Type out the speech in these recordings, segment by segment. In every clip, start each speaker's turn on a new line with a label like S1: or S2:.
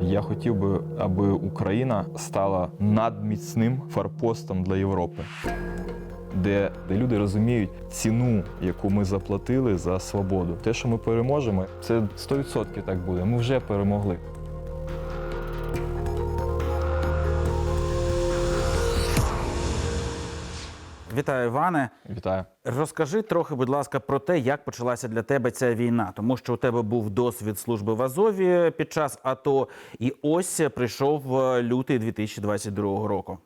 S1: Я хотів би, аби Україна стала надміцним форпостом для Європи, де, люди розуміють ціну, яку ми заплатили за свободу. Те, що ми переможемо, це 100% так буде. Ми вже перемогли.
S2: Вітаю, Іване.
S1: Вітаю.
S2: Розкажи трохи, будь ласка, про те, як почалася для тебе ця війна, тому що у тебе був досвід служби в Азові під час АТО, і ось прийшов е, лютий 2022 року.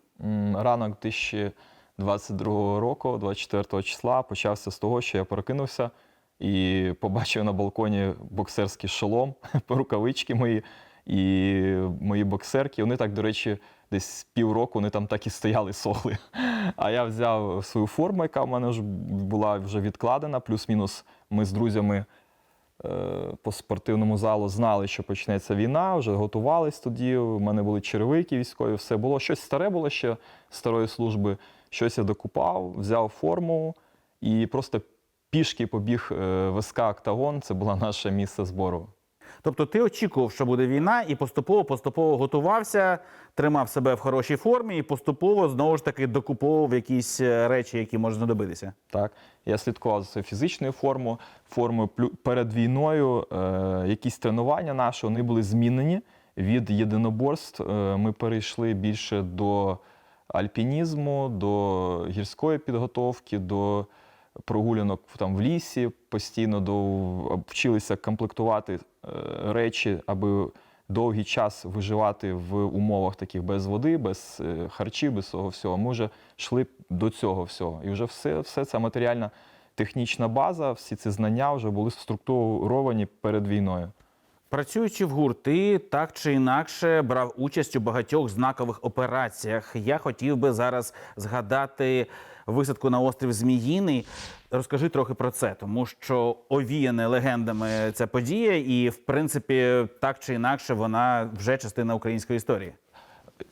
S1: Ранок 2022 року, 24 числа, почався з того, що я прокинувся і побачив на балконі боксерський шолом, рукавички мої і мої боксерки. Вони так, до речі, десь півроку вони там так і стояли, сохли. А я взяв свою форму, яка в мене ж була вже відкладена, плюс-мінус ми з друзями е, по спортивному залу знали, що почнеться війна, вже готувались тоді. У мене були черевики військові, все було. Щось старе було ще старої служби, щось я докупав, взяв форму і просто пішки побіг е, в СК Октагон. Це було наше місце збору.
S2: Тобто ти очікував, що буде війна, і поступово поступово готувався, тримав себе в хорошій формі, і поступово знову ж таки докуповував якісь е, речі, які можуть знадобитися.
S1: Так, я слідкував за своєю фізичною формою, формою перед війною. Е, якісь тренування наші вони були змінені від єдиноборств. Е, ми перейшли більше до альпінізму, до гірської підготовки, до прогулянок там в лісі. Постійно до вчилися комплектувати речі, аби довгий час виживати в умовах таких без води, без е, харчів, без цього всього. Ми вже йшли до цього всього. І вже все, все ця матеріальна технічна база, всі ці знання вже були структуровані перед війною.
S2: Працюючи в ГУР, ти так чи інакше брав участь у багатьох знакових операціях. Я хотів би зараз згадати висадку на острів Зміїний. Розкажи трохи про це, тому що овіяне легендами ця подія, і в принципі, так чи інакше, вона вже частина української історії.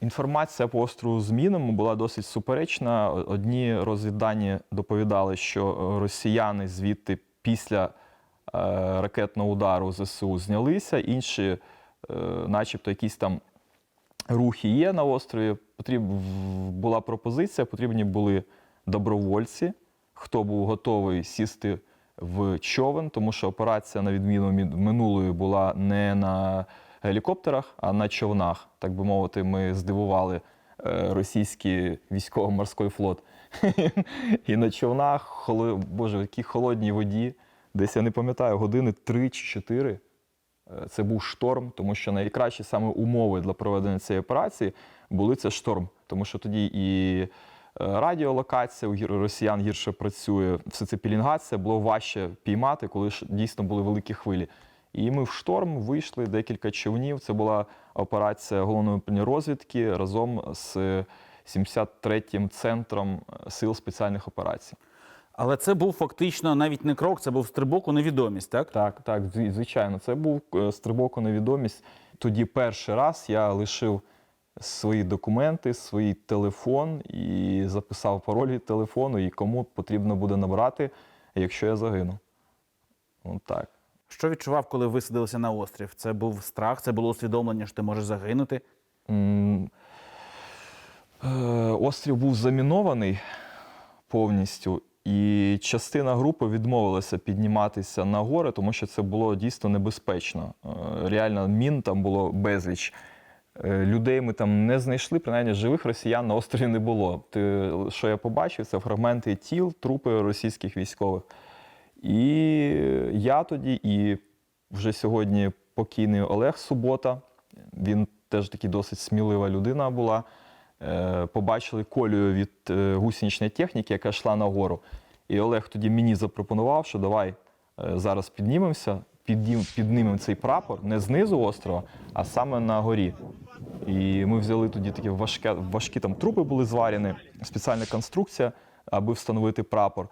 S1: Інформація по острову Змінному була досить суперечна. Одні розвіддані доповідали, що е, росіяни звідти після е, ракетного удару ЗСУ знялися, інші, е, начебто, якісь там рухи є на острові. Була пропозиція, потрібні були добровольці, хто був готовий сісти в човен, тому що операція, на відміну від минулої, була не на гелікоптерах, а на човнах. Так би мовити, ми здивували е, російський військово-морський флот. І на човнах, боже, в якій холодній воді, десь я не пам'ятаю, години 3 чи 4. Е, Це був шторм, тому що найкращі саме умови для проведення цієї операції були це шторм, тому що тоді і радіолокація у росіян гірше працює, все це пілінгація було важче піймати, коли ж дійсно були великі хвилі. І ми в шторм вийшли декілька човнів. Це була операція головної управління розвідки разом з 73-м центром сил спеціальних операцій.
S2: Але це був фактично навіть не крок, це був стрибок у невідомість, так?
S1: Так, так, звичайно, це був е, стрибок у невідомість. Тоді перший раз я лишив свої документи, свій телефон і записав пароль від телефону, і кому потрібно буде набрати, якщо я загину. От так.
S2: Що відчував, коли висадилися на острів? Це був страх, це було усвідомлення, що ти можеш загинути.
S1: М, е, Острів був замінований повністю, і частина групи відмовилася підніматися на гори, тому що це було дійсно небезпечно. Е, Реально, мін там було безліч. Е, Людей ми там не знайшли, принаймні живих росіян на острові не було. Ти, що я побачив, це фрагменти тіл, трупи російських військових. І я тоді, і вже сьогодні покійний Олег Субота, він теж такий досить смілива людина була. е, Побачили колію від е, гусеничної техніки, яка йшла нагору. І Олег тоді мені запропонував, що давай зараз піднімемося, піднім, піднімемо цей прапор не знизу острова, а саме на горі. І ми взяли тоді такі важкі, важкі там трупи були зварені, спеціальна конструкція, аби встановити прапор.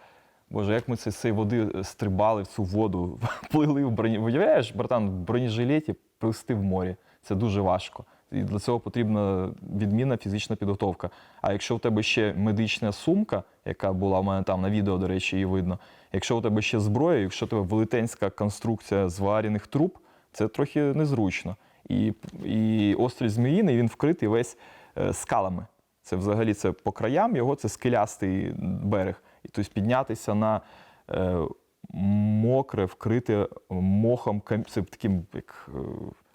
S1: Боже, як ми з цієї води е, стрибали в цю воду, плили в броні. Уявляєш, братан, в бронежилеті плисти в морі. Це дуже важко. І для цього потрібна відмінна фізична підготовка. А якщо в тебе ще медична сумка, яка була в мене там на відео, до речі, її видно. Якщо у тебе ще зброя, якщо у тебе велетенська конструкція зварених труб, це трохи незручно. І, і острів Зміїний він вкритий весь е, скалами. Це взагалі це по краям його це скелястий берег. І тобто піднятися на е, мокре, вкрите мохом, це таким як е,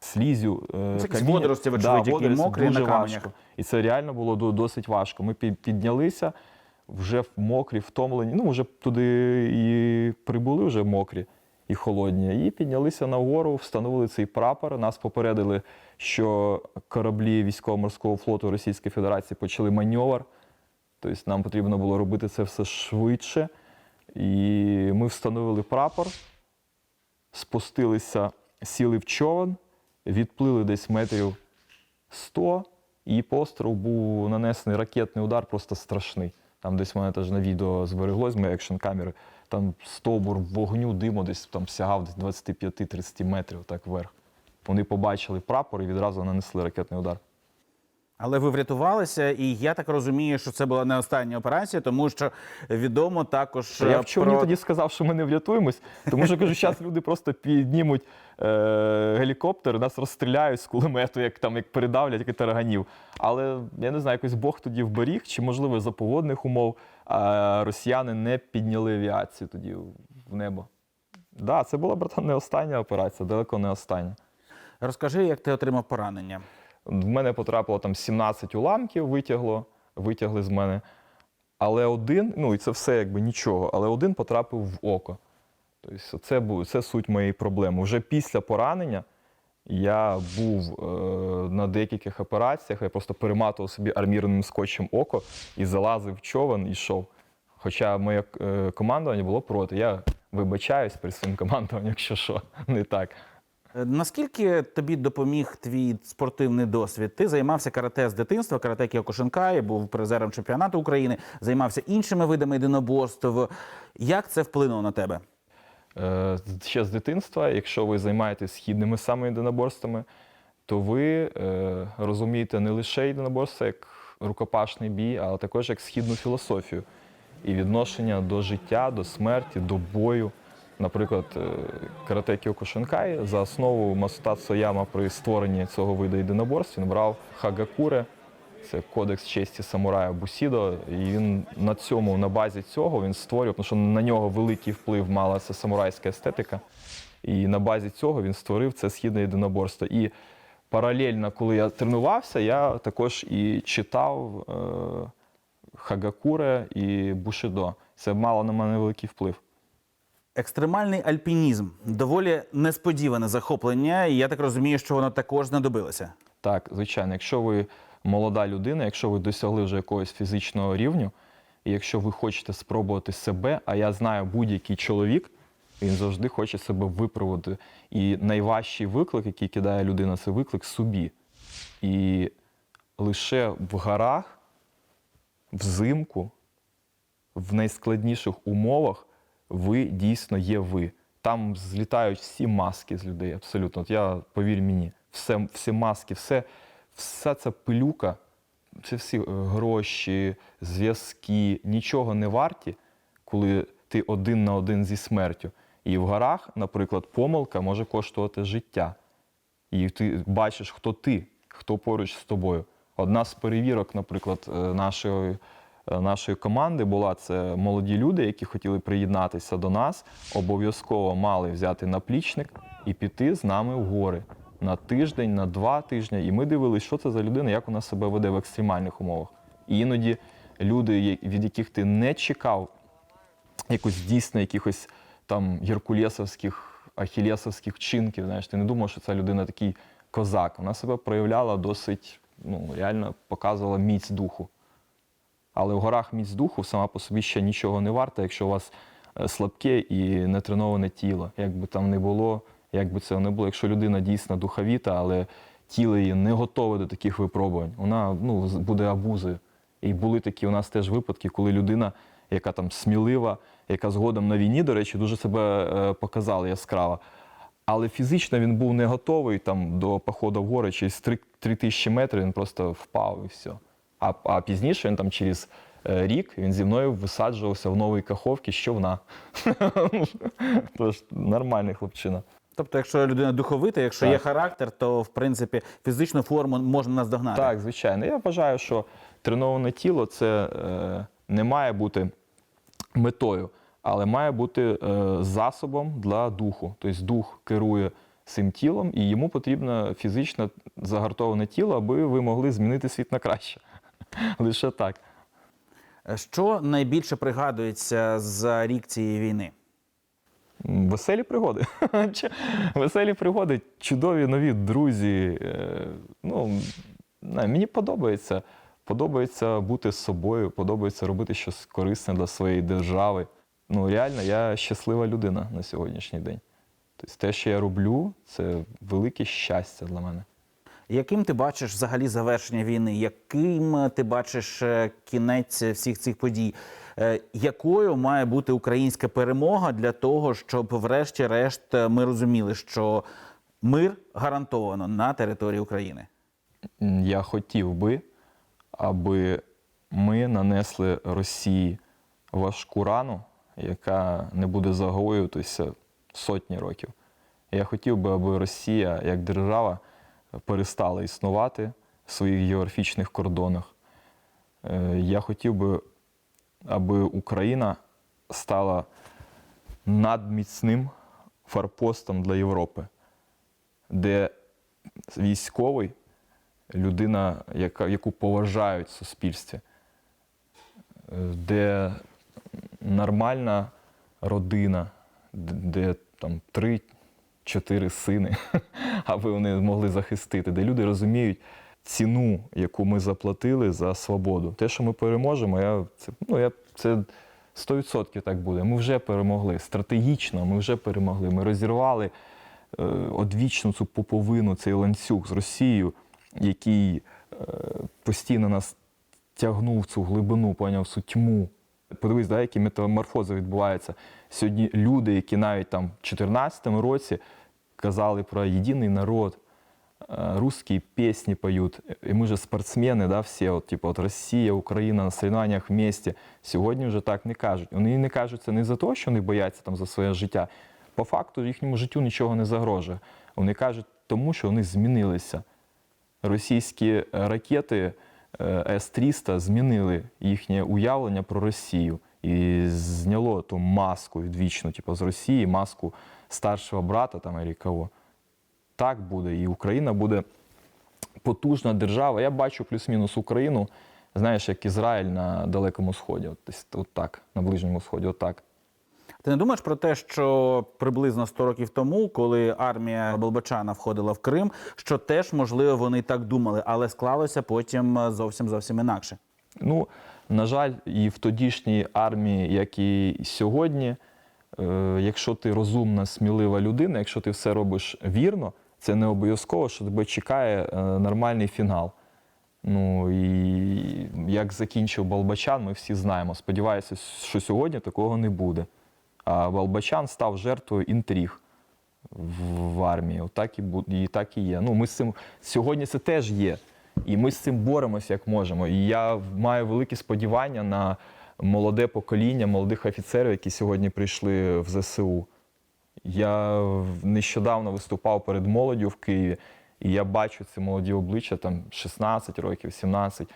S1: слізю. Е,
S2: якісь
S1: каміння.
S2: водорості, вочевидь, які
S1: водорості,
S2: мокрі
S1: дуже
S2: на каменях.
S1: важко. І це реально було до- досить важко. Ми пі- піднялися вже в- мокрі, втомлені. Ну, вже туди і прибули вже мокрі і холодні. І піднялися нагору, встановили цей прапор. Нас попередили, що кораблі військово-морського флоту Російської Федерації почали маневр. Тобто нам потрібно було робити це все швидше. І ми встановили прапор, спустилися, сіли в човен, відплили десь метрів 100, і по острову був нанесений ракетний удар, просто страшний. Там десь в мене теж на відео збереглось з моєї екшн камери. Там стовбур вогню, диму десь там сягав десь 25-30 метрів так вверх. Вони побачили прапор і відразу нанесли ракетний удар.
S2: Але ви врятувалися, і я так розумію, що це була не остання операція, тому що відомо також
S1: Та я
S2: е,
S1: в човні
S2: про
S1: тоді сказав, що ми не врятуємось, тому що кажу, зараз люди просто піднімуть е- гелікоптер, нас розстріляють з кулемету, як там як передавлять, як і тараганів. Але я не знаю, якось Бог тоді вберіг, чи можливо за погодних умов а росіяни не підняли авіацію тоді в небо. Так, да, це була братан, не остання операція, далеко не остання.
S2: розкажи, як ти отримав поранення.
S1: В мене потрапило там 17 уламків, витягло, витягли з мене. Але один, ну і це все якби нічого, але один потрапив в око. Тобто це, це суть моєї проблеми. Уже після поранення я був е, на деяких операціях, я просто перематував собі армірним скотчем око і залазив в човен і йшов. Хоча моє е, командування було проти. Я вибачаюсь перед своїм командуванням, якщо що, не так.
S2: Е, Наскільки тобі допоміг твій спортивний досвід? Ти займався карате з дитинства, карате Кіокушинкай, був призером чемпіонату України, займався іншими видами єдиноборств. Як це вплинуло на тебе?
S1: Е, ще з дитинства, якщо ви займаєтесь східними саме єдиноборствами, то ви е, розумієте не лише єдиноборство як рукопашний бій, але також як східну філософію і відношення до життя, до смерті, до бою. Наприклад, е, карате Кіокушинкай за основу Масутацу Яма при створенні цього виду єдиноборств він брав Хагакуре, це кодекс честі самурая Бусідо. І він на цьому, на базі цього він створював, тому що на нього великий вплив мала ця самурайська естетика. І на базі цього він створив це східне єдиноборство. І паралельно, коли я тренувався, я також і читав е, Хагакуре і Бушидо. Це мало на мене великий вплив.
S2: Екстремальний альпінізм доволі несподіване захоплення, і я так розумію, що воно також знадобилося.
S1: Так, звичайно, якщо ви молода людина, якщо ви досягли вже якогось фізичного рівню, і якщо ви хочете спробувати себе, а я знаю будь-який чоловік, він завжди хоче себе випробувати. І найважчий виклик, який кидає людина, це виклик собі. І лише в горах, взимку, в найскладніших умовах ви дійсно є ви. Там злітають всі маски з людей, абсолютно. От я повір мені, все, всі маски, все, вся ця пилюка, це всі е, гроші, зв'язки, нічого не варті, коли ти один на один зі смертю. І в горах, наприклад, помилка може коштувати життя. І ти бачиш, хто ти, хто поруч з тобою. Одна з перевірок, наприклад, е, нашої, нашої команди була це молоді люди, які хотіли приєднатися до нас, обов'язково мали взяти наплічник і піти з нами в гори на тиждень, на два тижні. І ми дивилися, що це за людина, як вона себе веде в екстремальних умовах. І іноді люди, від яких ти не чекав якось дійсно якихось там геркулесовських, ахілесовських вчинків. Знаєш, ти не думав, що ця людина такий козак. Вона себе проявляла досить, ну, реально показувала міць духу. Але в горах міць духу сама по собі ще нічого не варта, якщо у вас е, слабке і нетреноване тіло. Як би там не було, як би це не було, якщо людина дійсно духовіта, але тіло її не готове до таких випробувань, вона ну, буде абузою. І були такі у нас теж випадки, коли людина, яка там смілива, яка згодом на війні, до речі, дуже себе е, показала яскраво. Але фізично він був не готовий там, до походу в гори, через 3, 3 тисячі метрів він просто впав і все. А, а пізніше він там через е, рік він зі мною висаджувався в новій каховці з човна. Тож нормальний хлопчина.
S2: Тобто, якщо людина духовита, якщо
S1: Так.
S2: є характер, то в принципі фізичну форму можна наздогнати.
S1: Так, звичайно. Я вважаю, що треноване тіло це е, не має бути метою, але має бути е, засобом для духу. Тобто дух керує цим тілом, і йому потрібно фізично загартоване тіло, аби ви могли змінити світ на краще. Лише так.
S2: Що найбільше пригадується за рік цієї війни?
S1: Веселі пригоди. Веселі пригоди, чудові нові друзі. Е, Ну, мені подобається. Подобається бути з собою, подобається робити щось корисне для своєї держави. Ну, реально, я щаслива людина на сьогоднішній день. Тобто те, що я роблю, це велике щастя для мене.
S2: Яким ти бачиш взагалі завершення війни? Яким ти бачиш е, кінець всіх цих подій? Е, Якою має бути українська перемога для того, щоб, врешті-решт, е, ми розуміли, що мир гарантовано на території України?
S1: Я хотів би, аби ми нанесли Росії важку рану, яка не буде загоюватися сотні років. Я хотів би, аби Росія як держава перестала існувати в своїх географічних кордонах. Е, Я хотів би, аби Україна стала надміцним форпостом для Європи, де військовий людина, яка, яку поважають в суспільстві, е, де нормальна родина, де там три-чотири сини, аби вони могли захистити, де люди розуміють ціну, яку ми заплатили за свободу. Те, що ми переможемо, я, це, ну, я, це 100% так буде. Ми вже перемогли. Стратегічно ми вже перемогли. Ми розірвали е, одвічну цю поповину, цей ланцюг з Росією, який е, постійно нас тягнув в цю глибину, поняв, цю тьму. Подивись, да, які метаморфози відбуваються. Сьогодні люди, які навіть там в 2014 році казали про єдиний народ, э, русские песни поют. И мы спортсмени, да, всі, от, типу, от Росія, Україна на соревнованнях вместе. Сьогодні вже так не кажуть. Вони не кажуть це не за те, що вони бояться там за своє життя. По факту їхньому життю нічого не загрожує. Вони кажуть тому, що вони змінилися. Російські ракети е, С-300 змінили їхнє уявлення про Росію і зняло ту маску відвічну, типу, з Росії, маску старшого брата там, або кого так буде, і Україна буде потужна держава. Я бачу плюс-мінус Україну, знаєш, як Ізраїль на Далекому Сході. От, от так, на Ближньому Сході, от так.
S2: Ти не думаєш про те, що приблизно 100 років тому, коли армія Болбочана входила в Крим, що теж можливо вони так думали, але склалося потім е, зовсім зовсім інакше.
S1: Ну, на жаль, і в тодішній армії, як і сьогодні, е, якщо ти розумна, смілива людина, якщо ти все робиш вірно, це не обов'язково, що тебе чекає е, нормальний фінал. Ну і як закінчив Балбачан, ми всі знаємо. Сподіваюся, що сьогодні такого не буде. А Балбачан став жертвою інтриг в, армії. Отак і, і так і є. Ну, ми з цим сьогодні це теж є. І ми з цим боремося як можемо. І я маю великі сподівання на молоде покоління, молодих офіцерів, які сьогодні прийшли в ЗСУ. Я нещодавно виступав перед молоддю в Києві, і я бачу ці молоді обличчя, там 16 років, 17.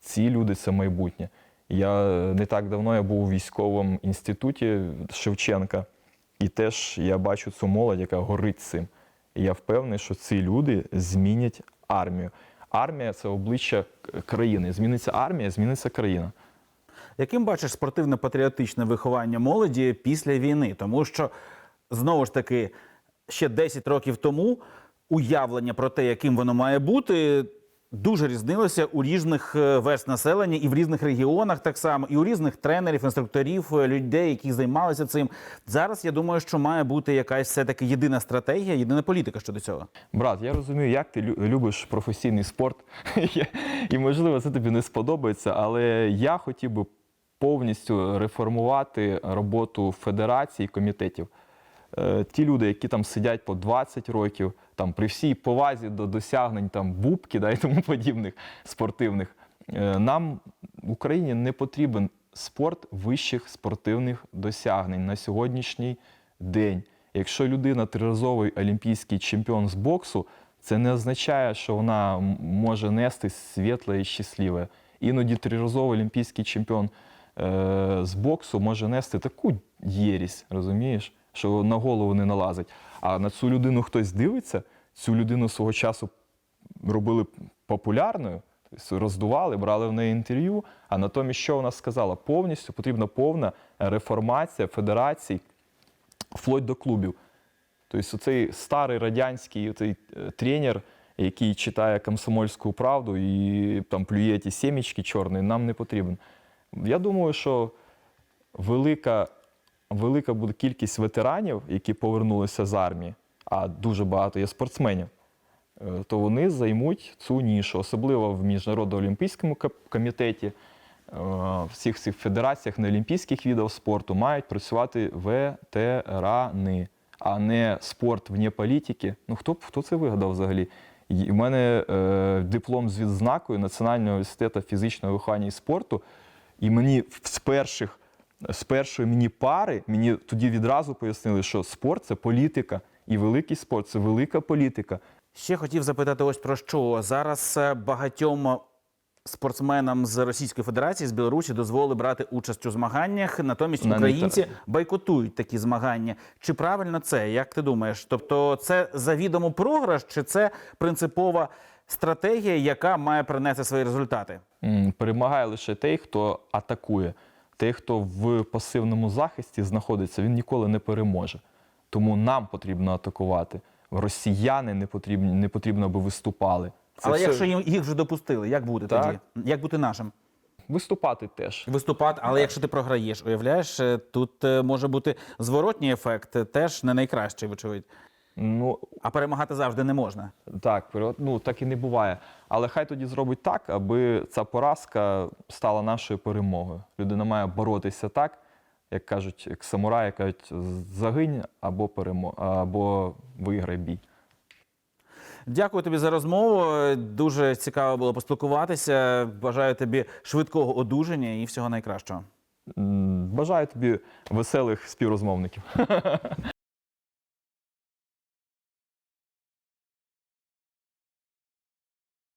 S1: Ці люди це майбутнє. Я не так давно я був у військовому інституті Шевченка, і теж я бачу цю молодь, яка горить цим. І я впевнений, що ці люди змінять армію. Армія це обличчя країни. Зміниться армія, зміниться країна.
S2: Яким бачиш спортивно-патріотичне виховання молоді після війни? Тому що знову ж таки ще 10 років тому уявлення про те, яким воно має бути, дуже різнилося у різних е, верст населення і в різних регіонах так само, і у різних тренерів, інструкторів, е, людей, які займалися цим. Зараз я думаю, що має бути якась все таки єдина стратегія, єдина політика щодо цього.
S1: Брат, я розумію, як ти любиш професійний спорт, і можливо це тобі не сподобається, але я хотів би повністю реформувати роботу федерацій і комітетів. Е, Ті люди, які там сидять по 20 років, там при всій повазі до досягнень там бубки да, і тому подібних спортивних, е, нам в Україні не потрібен спорт вищих спортивних досягнень на сьогоднішній день. Якщо людина триразовий олімпійський чемпіон з боксу, це не означає, що вона може нести світле і щасливе. Іноді триразовий олімпійський чемпіон е, з боксу може нести таку єрість, розумієш, що на голову не налазить. А на цю людину хтось дивиться, цю людину свого часу робили популярною, тобто роздували, брали в неї інтерв'ю. А натомість, що вона сказала? Повністю потрібна повна реформація федерацій, вплоть до клубів. Тобто цей старий радянський цей тренер, який читає комсомольську правду і там плює ті сімечки чорні, нам не потрібен. Я думаю, що велика, велика буде кількість ветеранів, які повернулися з армії, а дуже багато є спортсменів, е, то вони займуть цю нішу, особливо в Міжнародному олімпійському комітеті, е, в всіх цих федераціях неолімпійських видів спорту мають працювати ветерани, а не спорт вне політики. Ну хто, хто це вигадав взагалі? В мене е, диплом з відзнакою Національного університету фізичного виховання і спорту, і мені з перших з першої мені пари мені тоді відразу пояснили, що спорт це політика, і великий спорт це велика політика.
S2: Ще хотів запитати ось про що. Зараз е, багатьом спортсменам з Російської Федерації, з Білорусі дозволили брати участь у змаганнях. Натомість
S1: На
S2: українці
S1: нейтралі.
S2: бойкотують такі змагання. Чи правильно це? Як ти думаєш? Тобто, це завідомо програш, чи це принципова стратегія, яка має принести свої результати?
S1: Перемагає лише той, хто атакує. Той, хто в пасивному захисті знаходиться, він ніколи не переможе. Тому нам потрібно атакувати. Росіяни не потрібні, не потрібно, аби виступали. Це
S2: Але
S1: все-
S2: якщо їм їх вже допустили, як буде
S1: Так.
S2: тоді? Як бути нашим?
S1: виступати теж.
S2: Виступати, але якщо ти програєш, уявляєш, е, тут е, може бути зворотній ефект, е, теж не найкращий, вочевидь.
S1: Ну
S2: А перемагати завжди не можна.
S1: так, ну так і не буває. Але хай тоді зробить так, аби ця поразка стала нашою перемогою. Людина має боротися так, як кажуть, як самураї кажуть, загинь або перемо, або виграй бій.
S2: Дякую тобі за розмову. Дуже цікаво було поспілкуватися. Бажаю тобі швидкого одужання і всього найкращого.
S1: Бажаю тобі веселих співрозмовників.